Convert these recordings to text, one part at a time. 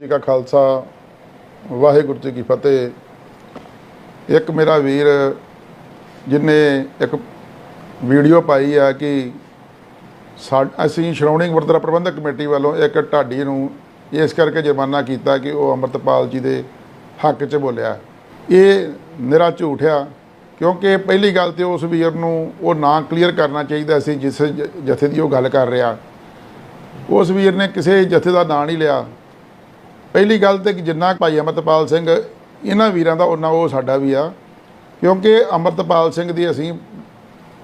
ਜੀ ਕਾ ਖਾਲਸਾ, ਵਾਹਿਗੁਰੂ ਜੀ ਕੀ ਫਤਿਹ। ਇੱਕ ਮੇਰਾ ਵੀਰ ਜਿਨੇ ਇੱਕ ਵੀਡੀਓ ਪਾਈ ਆ ਕਿ ਸਾ- ਅਸੀਂ ਸ਼੍ਰੋਮਣੀ ਗੁਰਦੁਆਰਾ ਪ੍ਰਬੰਧਕ ਕਮੇਟੀ ਵੱਲੋਂ ਇੱਕ ਢਾਡੀ ਨੂੰ ਇਸ ਕਰਕੇ ਜੁਰਮਾਨਾ ਕੀਤਾ ਕਿ ਉਹ ਅੰਮ੍ਰਿਤਪਾਲ ਜੀ ਦੇ ਹੱਕ 'ਚ ਬੋਲਿਆ। ਇਹ ਨਿਰਾ ਝੂਠ ਆ, ਕਿਉਂਕਿ ਪਹਿਲੀ ਗੱਲ ਤੇ ਉਸ ਵੀਰ ਨੂੰ ਉਹ ਨਾਂ ਕਲੀਅਰ ਕਰਨਾ ਚਾਹੀਦਾ ਸੀ, ਜਿਸ ਜ- ਜਥੇ ਦੀ ਉਹ ਗੱਲ ਕਰ ਰਿਹਾ। ਉਸ ਵੀਰ ਨੇ ਕਿਸੇ ਜਥੇ ਦਾ ਨਾਂ ਨਹੀਂ ਲਿਆ। ਪਹਿਲੀ ਗੱਲ ਤੇ ਕਿ ਜਿੰਨਾ ਭਾਈ ਅਮਰਤਪਾਲ ਸਿੰਘ, ਇਹਨਾਂ ਵੀਰਾਂ ਦਾ ਉਹਨਾਂ ਉਹ ਸਾਡਾ ਵੀ ਆ। ਕਿਉਂਕਿ ਅਮਰਤਪਾਲ ਸਿੰਘ ਦੀ ਅਸੀਂ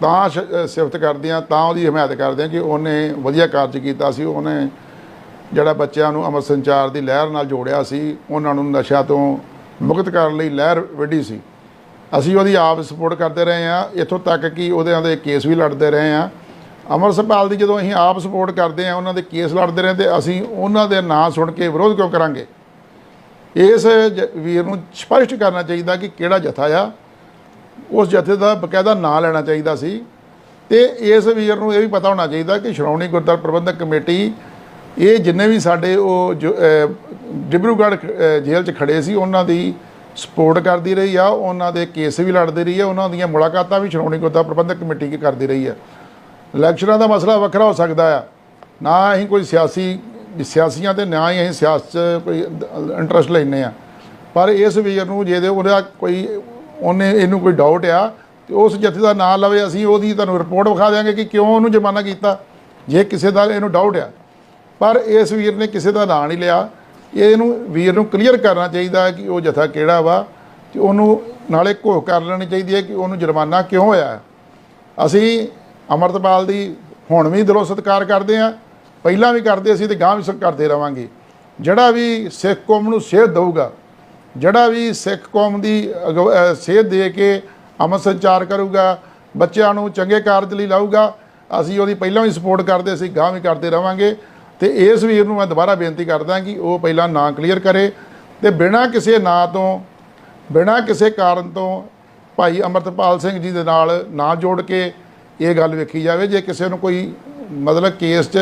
ਤਾਂ ਸਿਫਤ ਕਰਦੇ ਆ ਤਾਂ ਉਹਦੀ ਹਮਾਇਤ ਕਰਦੇ ਆ ਕਿ ਉਹਨੇ ਵਧੀਆ ਕਾਰਜ ਕੀਤਾ ਸੀ। ਉਹਨੇ ਜਿਹੜਾ ਬੱਚਿਆਂ ਨੂੰ ਅਮਰ ਸੰਚਾਰ ਦੀ ਲਹਿਰ ਨਾਲ ਜੋੜਿਆ ਸੀ, ਉਹਨਾਂ ਨੂੰ ਨਸ਼ਾ ਤੋਂ ਮੁਕਤ ਕਰਨ ਲਈ ਲਹਿਰ ਵਿੱਢੀ ਸੀ। ਅਸੀਂ ਉਹਦੀ ਆਪ ਸਪੋਰਟ ਕਰਦੇ ਰਹੇ ਆ ਇੱਥੋਂ ਤੱਕ ਕਿ ਉਹਦੇ ਦੇ ਕੇਸ ਵੀ ਲੜਦੇ ਰਹੇ ਆ ਅਮਰਸਪਾਲ ਦੀ ਜਦੋਂ ਅਸੀਂ ਆਪ ਸਪੋਰਟ ਕਰਦੇ ਆ ਉਹਨਾਂ ਦੇ ਕੇਸ ਲੜਦੇ ਰਹੇ ਤੇ ਅਸੀਂ ਉਹਨਾਂ ਦੇ ਨਾਂ ਸੁਣ ਕੇ ਵਿਰੋਧ ਕਿਉਂ ਕਰਾਂਗੇ? ਇਸ ਜ- ਵੀਰ ਨੂੰ ਸਪਸ਼ਟ ਕਰਨਾ ਚਾਹੀਦਾ ਕਿ ਕਿਹੜਾ ਜਥਾ ਆ ਉਸ ਜਥੇ ਦਾ ਬਕਾਇਦਾ ਨਾਂ ਲੈਣਾ ਚਾਹੀਦਾ ਸੀ। ਤੇ ਇਸ ਵੀਰ ਨੂੰ ਇਹ ਵੀ ਪਤਾ ਹੋਣਾ ਚਾਹੀਦਾ ਕਿ ਸ਼੍ਰੋਮਣੀ ਗੁਰਦੁਆਰਾ ਪ੍ਰਬੰਧਕ ਕਮੇਟੀ ਇਹ ਜਿੰਨੇ ਵੀ ਸਾਡੇ ਉਹ ਜੋ, ਡਿਬਰੂਗੜ੍ਹ ਜੇਲ੍ਹ 'ਚ ਖੜੇ ਸੀ ਉਹਨਾਂ ਦੀ ਸਪੋਰਟ ਕਰਦੀ ਰਹੀ ਆ ਉਹਨਾਂ ਦੇ ਕੇਸ ਵੀ ਲੜਦੀ ਰਹੀ ਆ ਉਹਨਾਂ ਦੀਆਂ ਮੁਲਾਕਾਤਾਂ ਵੀ ਸ਼੍ਰੋਮਣੀ ਗੁਰਦੁਆਰਾ ਪ੍ਰਬੰਧਕ ਕਮੇਟੀ ਕੀ ਕਰਦੀ ਰਹੀ ਆ। ਇਲੈਕਸ਼ਨਾਂ ਦਾ ਮਸਲਾ ਵੱਖਰਾ ਹੋ ਸਕਦਾ ਆ। ਨਾ ਅਸੀਂ ਕੋਈ ਸਿਆਸੀ, ਸਿਆਸੀਆਂ ਤੇ ਨਾ ਹੀ ਅਸੀਂ ਸਿਆਸਤ 'ਚ ਕੋਈ ਇੰਟਰਸਟ ਲੈਨੇ ਆ ਪਰ ਇਸ ਵੀਰ ਨੂੰ ਜੇ ਦੇ ਉਹਦਾ ਕੋਈ, ਉਹਨੇ ਇਹਨੂੰ ਕੋਈ ਡਾਊਟ ਆ, ਤੇ ਉਸ ਜਥੇ ਦਾ ਨਾਂ ਲਵੇ ਅਸੀਂ, ਉਹਦੀ ਤੁਹਾਨੂੰ ਰਿਪੋਰਟ ਵਿਖਾ ਦਿਆਂਗੇ ਕਿ ਕਿਉਂ ਉਹਨੂੰ ਜੁਰਮਾਨਾ ਕੀਤਾ। ਜੇ ਕਿਸੇ ਦਾ ਇਹਨੂੰ ਡਾਊਟ ਆ। ਪਰ ਇਸ ਵੀਰ ਨੇ ਕਿਸੇ ਦਾ ਨਾਂ ਨਹੀਂ ਲਿਆ। ਇਹਨੂੰ, ਵੀਰ ਨੂੰ ਕਲੀਅਰ ਕਰਨਾ ਚਾਹੀਦਾ ਕਿ ਉਹ ਜਥਾ ਕਿਹੜਾ ਵਾ, ਤੇ ਉਹਨੂੰ ਨਾਲੇ ਘੋਖ ਕਰ ਲੈਣੀ ਚਾਹੀਦੀ ਹੈ ਕਿ ਉਹਨੂੰ ਜੁਰਮਾਨਾ ਕਿਉਂ ਹੋਇਆ। ਅਸੀਂ ਅਮਰਤਪਾਲ ਦੀ ਹੁਣ ਵੀ ਦਿਲੋਂ ਸਤਿਕਾਰ ਕਰਦੇ ਆ ਪਹਿਲਾਂ ਵੀ ਕਰਦੇ ਸੀ ਤੇ ਗਾਂ ਵੀ ਸ- ਕਰਦੇ ਰਵਾਂਗੇ। ਜਿਹੜਾ ਵੀ ਸਿੱਖ ਕੌਮ ਨੂੰ ਸੇਧ ਦਊਗਾ, ਜਿਹੜਾ ਵੀ ਸਿੱਖ ਕੌਮ ਦੀ ਅਗਵ- ਸੇਧ ਦੇ ਕੇ ਅਮਰ ਸੰਚਾਰ ਕਰੂਗਾ, ਬੱਚਿਆਂ ਨੂੰ ਚੰਗੇ ਕਾਰਜ ਲਈ ਲਾਊਗਾ, ਅਸੀਂ ਉਹਦੀ ਪਹਿਲਾਂ ਵੀ ਸਪੋਰਟ ਕਰਦੇ ਸੀ ਗਾਂ ਵੀ ਕਰਦੇ ਰਵਾਂਗੇ। ਤੇ ਇਸ ਵੀਰ ਨੂੰ ਮੈਂ ਦੁਬਾਰਾ ਬੇਨਤੀ ਕਰਦਾ ਕਿ ਉਹ ਪਹਿਲਾਂ ਨਾਂ ਕਲੀਅਰ ਕਰੇ ਤੇ ਬਿਨਾਂ ਕਿਸੇ ਨਾਂ ਤੋਂ, ਬਿਨਾਂ ਕਿਸੇ ਕਾਰਨ ਤੋਂ ਭਾਈ ਅਮਰਤਪਾਲ ਸਿੰਘ ਜੀ ਦੇ ਨਾਲ ਨਾਂ ਜੋੜ ਕੇ ਇਹ ਗੱਲ ਵੇਖੀ ਜਾਵੇ, ਜੇ ਕਿਸੇ ਨੂੰ ਕੋਈ ਮਤਲਬ ਕੇਸ 'ਚ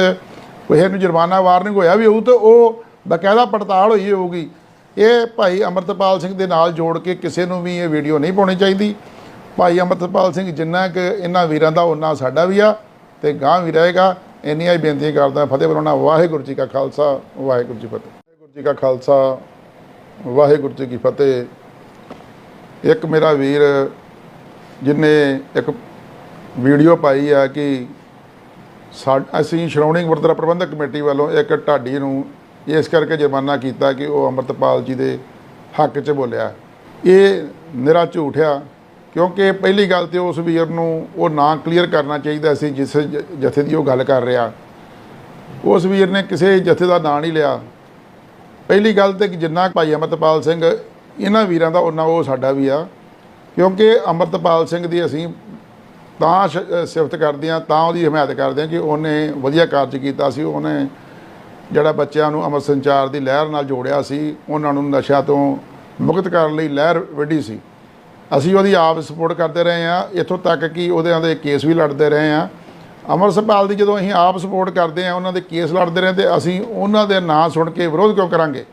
ਕਿਸੇ ਨੂੰ ਜੁਰਮਾਨਾ ਵਾਰਨਿੰਗ ਹੋਇਆ ਵੀ ਹੋਊ ਤਾਂ ਉਹ ਬਕਾਇਦਾ ਪੜਤਾਲ ਹੋਈ ਹੋਊਗੀ। ਇਹ ਭਾਈ ਅਮਰਤਪਾਲ ਸਿੰਘ ਦੇ ਨਾਲ ਜੋੜ ਕੇ ਕਿਸੇ ਨੂੰ ਵੀ ਇਹ ਵੀਡੀਓ ਨਹੀਂ ਪਾਉਣੀ ਚਾਹੀਦੀ। ਭਾਈ ਅਮਰਤਪਾਲ ਸਿੰਘ ਜਿੰਨਾ ਕਿ ਇਹਨਾਂ ਵੀਰਾਂ ਦਾ, ਉਹਨਾਂ ਸਾਡਾ ਵੀ ਆ ਤੇ ਗਾਂ ਵੀ ਰਹੇਗਾ। ਇੰਨੀਆਂ ਹੀ ਬੇਨਤੀ ਕਰਦਾ, ਫਤਿਹ ਬੁਲਾਉਣਾ, ਵਾਹਿਗੁਰੂ ਜੀ ਕਾ ਖਾਲਸਾ, ਵਾਹਿਗੁਰੂ ਜੀ ਕੀ ਫਤਿਹ। ਵਾਹਿਗੁਰੂ ਜੀ ਕਾ ਖਾਲਸਾ, ਵਾਹਿਗੁਰੂ ਜੀ ਕੀ ਫਤਿਹ। ਇੱਕ ਮੇਰਾ ਵੀਰ, ਜਿਨੇ ਇੱਕ ਵੀਡੀਓ ਪਾਈ ਆ ਕਿ ਸਾ- ਅਸੀਂ ਸ਼੍ਰੋਮਣੀ ਗੁਰਦੁਆਰਾ ਪ੍ਰਬੰਧਕ ਕਮੇਟੀ ਵੱਲੋਂ ਇੱਕ ਢਾਡੀ ਨੂੰ ਇਸ ਕਰਕੇ ਜੁਰਮਾਨਾ ਕੀਤਾ ਕਿ ਉਹ ਅੰਮ੍ਰਿਤਪਾਲ ਜੀ ਦੇ ਹੱਕ 'ਚ ਬੋਲਿਆ। ਇਹ ਨਿਰਾ ਝੂਠ ਆ, ਕਿਉਂਕਿ ਪਹਿਲੀ ਗੱਲ ਤੇ ਉਸ ਵੀਰ ਨੂੰ ਉਹ ਨਾਂ ਕਲੀਅਰ ਕਰਨਾ ਚਾਹੀਦਾ ਸੀ ਜਿਸ ਜ- ਜਥੇ ਦੀ ਉਹ ਗੱਲ ਕਰ ਰਿਹਾ। ਉਸ ਵੀਰ ਨੇ ਕਿਸੇ ਜਥੇ ਦਾ ਨਾਂ ਨਹੀਂ ਲਿਆ। ਪਹਿਲੀ ਗੱਲ ਤੇ ਜਿੰਨਾ ਭਾਈ ਅਮਰਤਪਾਲ ਸਿੰਘ, ਇਹਨਾਂ ਵੀਰਾਂ ਦਾ ਉਹਨਾਂ ਉਹ ਸਾਡਾ ਵੀ ਆ, ਕਿਉਂਕਿ ਅਮਰਤਪਾਲ ਸਿੰਘ ਦੀ ਅਸੀਂ ਤਾਂ ਸਿਫਤ ਕਰਦੇ ਆ ਤਾਂ ਉਹਦੀ ਹਮਾਇਤ ਕਰਦੇ ਆ ਕਿ ਉਹਨੇ ਵਧੀਆ ਕਾਰਜ ਕੀਤਾ ਸੀ, ਉਹਨੇ ਜਿਹੜਾ ਬੱਚਿਆਂ ਨੂੰ ਅਮਰ ਸੰਚਾਰ ਦੀ ਲਹਿਰ ਨਾਲ ਜੋੜਿਆ ਸੀ, ਉਹਨਾਂ ਨੂੰ ਨਸ਼ਾ ਤੋਂ ਮੁਕਤ ਕਰਨ ਲਈ ਲਹਿਰ ਵਿੱਢੀ ਸੀ। ਅਸੀਂ ਉਹਦੀ ਆਪ ਸਪੋਰਟ ਕਰਦੇ ਰਹੇ ਆ ਇੱਥੋਂ ਤੱਕ ਕਿ ਉਹਦੇ ਦੇ ਕੇਸ ਵੀ ਲੜਦੇ ਰਹੇ ਆ ਅਮਰਸਪਾਲ ਦੀ ਜਦੋਂ ਅਸੀਂ ਆਪ ਸਪੋਰਟ ਕਰਦੇ ਆ ਉਹਨਾਂ ਦੇ ਕੇਸ ਲੜਦੇ ਰਹੇ ਤੇ ਅਸੀਂ ਉਹਨਾਂ ਦੇ ਨਾਂ ਸੁਣ ਕੇ ਵਿਰੋਧ ਕਿਉਂ ਕਰਾਂਗੇ?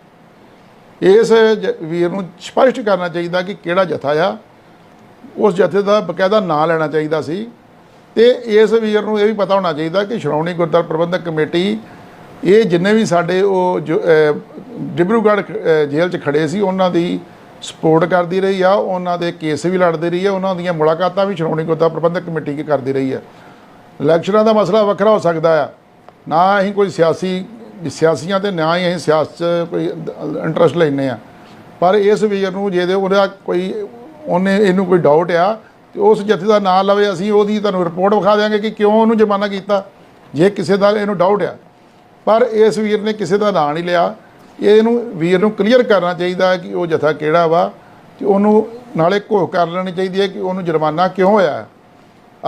ਇਸ ਜ- ਵੀਰ ਨੂੰ ਸਪਸ਼ਟ ਕਰਨਾ ਚਾਹੀਦਾ ਕਿ ਕਿਹੜਾ ਜਥਾ ਆ ਉਸ ਜਥੇ ਦਾ ਬਕਾਇਦਾ ਨਾਂ ਲੈਣਾ ਚਾਹੀਦਾ ਸੀ। ਤੇ ਇਸ ਵੀਰ ਨੂੰ ਇਹ ਵੀ ਪਤਾ ਹੋਣਾ ਚਾਹੀਦਾ ਕਿ ਸ਼੍ਰੋਮਣੀ ਗੁਰਦੁਆਰਾ ਪ੍ਰਬੰਧਕ ਕਮੇਟੀ ਇਹ ਜਿੰਨੇ ਵੀ ਸਾਡੇ ਉਹ ਜੋ, ਡਿਬਰੂਗੜ੍ਹ ਜੇਲ੍ਹ 'ਚ ਖੜੇ ਸੀ ਉਹਨਾਂ ਦੀ ਸਪੋਰਟ ਕਰਦੀ ਰਹੀ ਆ। ਉਹਨਾਂ ਦੇ ਕੇਸ ਵੀ ਲੜਦੀ ਰਹੀ ਆ। ਉਹਨਾਂ ਦੀਆਂ ਮੁਲਾਕਾਤਾਂ ਵੀ ਸ਼੍ਰੋਮਣੀ ਗੁਰਦੁਆਰਾ ਪ੍ਰਬੰਧਕ ਕਮੇਟੀ ਕੀ ਕਰਦੀ ਰਹੀ ਆ। ਇਲੈਕਸ਼ਨਾਂ ਦਾ ਮਸਲਾ ਵੱਖਰਾ ਹੋ ਸਕਦਾ ਆ। ਨਾ ਅਸੀਂ ਕੋਈ ਸਿਆਸੀ ਸਿਆਸੀਆਂ ਤੇ ਨਾ ਹੀ ਅਸੀਂ ਸਿਆਸਤ 'ਚ ਕੋਈ ਇੰਟਰਸਟ ਲੈਨੇ ਆ। ਪਰ ਇਸ ਵੀਰ ਨੂੰ ਜੇ ਦੇ ਉਹਦਾ ਕੋਈ ਉਹਨੇ ਇਹਨੂੰ ਕੋਈ ਡਾਊਟ ਆ, ਤੇ ਉਸ ਜਥੇ ਦਾ ਨਾਂ ਲਵੇ ਅਸੀਂ, ਉਹਦੀ ਤੁਹਾਨੂੰ ਰਿਪੋਰਟ ਵਿਖਾ ਦਿਆਂਗੇ ਕਿ ਕਿਉਂ ਉਹਨੂੰ ਜੁਰਮਾਨਾ ਕੀਤਾ। ਜੇ ਕਿਸੇ ਦਾ ਇਹਨੂੰ ਡਾਊਟ ਆ। ਪਰ ਇਸ ਵੀਰ ਨੇ ਕਿਸੇ ਦਾ ਨਾਂ ਨਹੀਂ ਲਿਆ। ਇਹਨੂੰ ਵੀਰ ਨੂੰ ਕਲੀਅਰ ਕਰਨਾ ਚਾਹੀਦਾ ਕਿ ਉਹ ਜਥਾ ਕਿਹੜਾ ਵਾ, ਤੇ ਉਹਨੂੰ ਨਾਲੇ ਘੋਖ ਕਰ ਲੈਣੀ ਚਾਹੀਦੀ ਹੈ ਕਿ ਉਹਨੂੰ ਜੁਰਮਾਨਾ ਕਿਉਂ ਹੋਇਆ।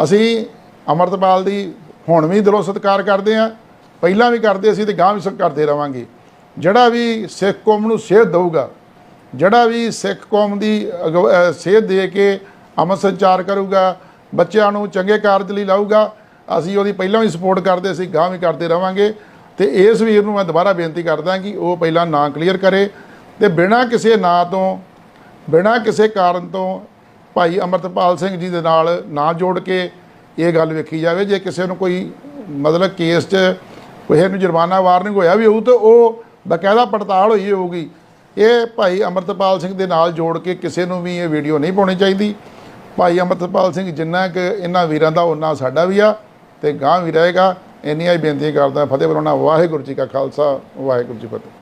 ਅਸੀਂ ਅਮਰਤਪਾਲ ਦੀ ਹੁਣ ਵੀ ਦਿਲੋਂ ਸਤਿਕਾਰ ਕਰਦੇ ਆ ਪਹਿਲਾਂ ਵੀ ਕਰਦੇ ਅਸੀਂ ਤੇ ਗਾਂ ਵੀ ਕਰਦੇ ਰਵਾਂਗੇ। ਜਿਹੜਾ ਵੀ ਸਿੱਖ ਕੌਮ ਨੂੰ ਸੇਧ ਦਊਗਾ ਜਿਹੜਾ ਵੀ ਸਿੱਖ ਕੌਮ ਦੀ ਅਗਵ- ਸੇਧ ਦੇ ਕੇ ਅਮਰ ਸੰਚਾਰ ਕਰੂਗਾ, ਬੱਚਿਆਂ ਨੂੰ ਚੰਗੇ ਕਾਰਜ ਲਈ ਲਾਊਗਾ, ਅਸੀਂ ਉਹਦੀ ਪਹਿਲਾਂ ਵੀ ਸਪੋਰਟ ਕਰਦੇ ਸੀ ਗਾਂ ਵੀ ਕਰਦੇ ਰਵਾਂਗੇ। ਤੇ ਇਸ ਵੀਰ ਨੂੰ ਮੈਂ ਦੁਬਾਰਾ ਬੇਨਤੀ ਕਰਦਾ ਕਿ ਉਹ ਪਹਿਲਾਂ ਨਾਂ ਕਲੀਅਰ ਕਰੇ ਤੇ ਬਿਨਾਂ ਕਿਸੇ ਨਾਂ ਤੋਂ, ਬਿਨਾਂ ਕਿਸੇ ਕਾਰਨ ਤੋਂ ਭਾਈ ਅਮਰਤਪਾਲ ਸਿੰਘ ਜੀ ਦੇ ਨਾਲ ਨਾ ਜੋੜ ਕੇ ਇਹ ਗੱਲ ਵੇਖੀ ਜਾਵੇ। ਜੇ ਕਿਸੇ ਨੂੰ ਕੋਈ ਮਤਲਬ ਕੇਸ 'ਚ ਕਿਸੇ ਨੂੰ ਜੁਰਮਾਨਾ ਵਾਰਨਿੰਗ ਹੋਇਆ ਵੀ ਹੋਊ ਤਾਂ ਉਹ ਬਕਾਇਦਾ ਪੜਤਾਲ ਹੋਈ ਹੋਊਗੀ। ਇਹ ਭਾਈ ਅਮਰਤਪਾਲ ਸਿੰਘ ਦੇ ਨਾਲ ਜੋੜ ਕੇ ਕਿਸੇ ਨੂੰ ਵੀ ਇਹ ਵੀਡੀਓ ਨਹੀਂ ਪਾਉਣੀ ਚਾਹੀਦੀ। ਭਾਈ ਅਮਰਤਪਾਲ ਸਿੰਘ ਜਿੰਨਾ ਕਿ ਇਹਨਾਂ ਵੀਰਾਂ ਦਾ ਉਹਨਾਂ ਸਾਡਾ ਵੀ ਆ ਤੇ ਗਾਂ ਵੀ ਰਹੇਗਾ। ਇੰਨੀਆਂ ਹੀ ਬੇਨਤੀ ਕਰਦਾ, ਫਤਿਹ ਬੁਲਾਉਣਾ। ਵਾਹਿਗੁਰੂ ਜੀ ਕਾ ਖਾਲਸਾ, ਵਾਹਿਗੁਰੂ ਜੀ ਫਤਿਹ।